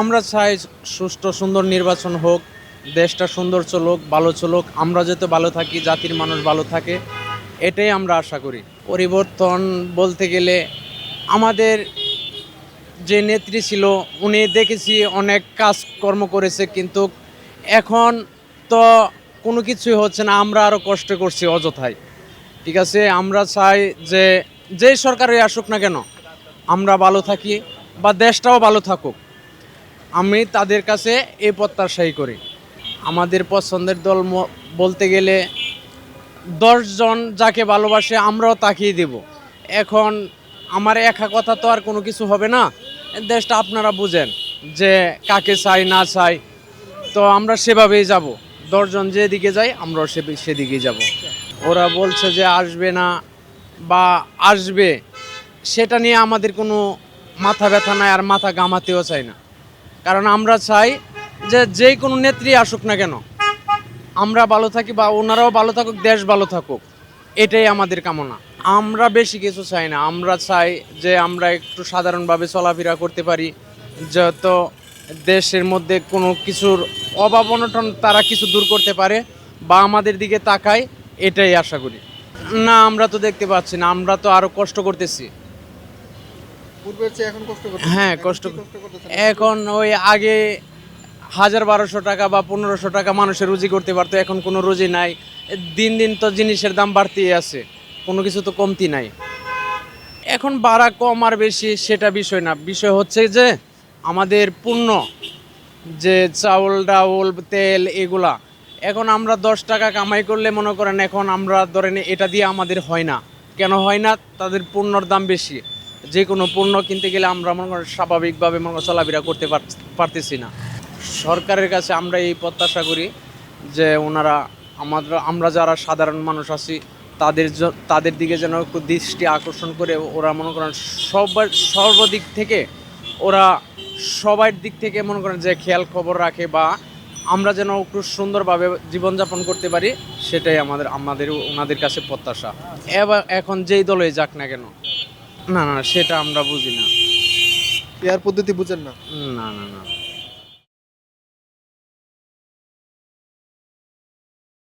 আমরা চাই সুষ্ঠু, সুন্দর নির্বাচন হোক, দেশটা সুন্দর চলুক, ভালো চলুক, আমরা যাতে ভালো থাকি, জাতির মানুষ ভালো থাকে, এটাই আমরা আশা করি। পরিবর্তন বলতে গেলে আমাদের যে নেত্রী ছিল, উনি দেখেছি অনেক কাজকর্ম করেছে, কিন্তু এখন তো কোনো কিছুই হচ্ছে না, আমরা আরও কষ্ট করছি অযথায় ঠিক আছে, আমরা চাই যে যেই সরকারই আসুক না কেন, আমরা ভালো থাকি বা দেশটাও ভালো থাকুক। আমি তাদের কাছে এই প্রত্যাশাই করি। আমাদের পছন্দের দল বলতে গেলে দশজন যাকে ভালোবাসে আমরাও তাকিয়ে দেব। এখন আমার একা কথা তো আর কোনো কিছু হবে না। দেশটা আপনারা বুঝেন যে কাকে চাই, না চাই। তো আমরা সেভাবেই যাব। দশজন যেদিকে যাই আমরাও সে সেদিকেই যাব। ওরা বলছে যে আসবে না বা আসবে, সেটা নিয়ে আমাদের কোনো মাথা ব্যথা নাই আর মাথা গামাতেও চাই না। কারণ আমরা চাই যে যে কোনো নেত্রী আসুক না কেন। আমরা ভালো থাকি বা ওনারাও ভালো থাকুক, দেশ ভালো থাকুক, এটাই আমাদের কামনা। আমরা বেশি কিছু চাই না। আমরা চাই যে আমরা একটু সাধারণভাবে চলাফেরা করতে পারি, যত দেশের মধ্যে কোনো কিছুর অভাব অনটন তারা কিছু দূর করতে পারে বা আমাদের দিকে তাকায়, এটাই আশা করি। না, আমরা তো দেখতে পাচ্ছি না। আমরা তো আরও কষ্ট করতেছি। পূর্বের চেয়ে এখন কষ্ট করতে হ্যাঁ কষ্ট এখন ওই আগে হাজার বারোশো টাকা বা পনেরোশো টাকা মানুষের রুজি করতে পারতো এখন কোনো রুজি নাই। দিন দিন তো জিনিসের দাম বাড়তেই আছে কোনো কিছু তো কমতি নাই। এখন বাড়া কম আর বেশি সেটা বিষয় না বিষয় হচ্ছে যে আমাদের পণ্য যে চাউল ডাউল তেল এগুলা এখন আমরা দশ টাকা কামাই করলে মনে করেন এখন আমরা ধরেন এটা দিয়ে আমাদের হয় না। কেন হয় না? তাদের পণ্যর দাম বেশি। যে কোনো পণ্য কিনতে গেলে আমরা মনে করেন স্বাভাবিকভাবে মনে করেন চলাফেরা করতে পার- পারতেছি না। সরকারের কাছে আমরা এই প্রত্যাশা করি যে ওনারা আমাদের, আমরা যারা সাধারণ মানুষ আছি, তাদের তাদের দিকে যেন একটু দৃষ্টি আকর্ষণ করে ওরা মনে করেন সবার, সর্বদিক থেকে ওরা সবার দিক থেকে মনে করেন যে খেয়াল খবর রাখে বা আমরা যেন একটু সুন্দরভাবে জীবনযাপন করতে পারি, সেটাই আমাদের আমাদের, ওনাদের কাছে প্রত্যাশা। এখন যেই দলে যাক না কেন না না সেটা আমরা বুঝি না। পেয়ার পদ্ধতি বুঝেন না? না না না।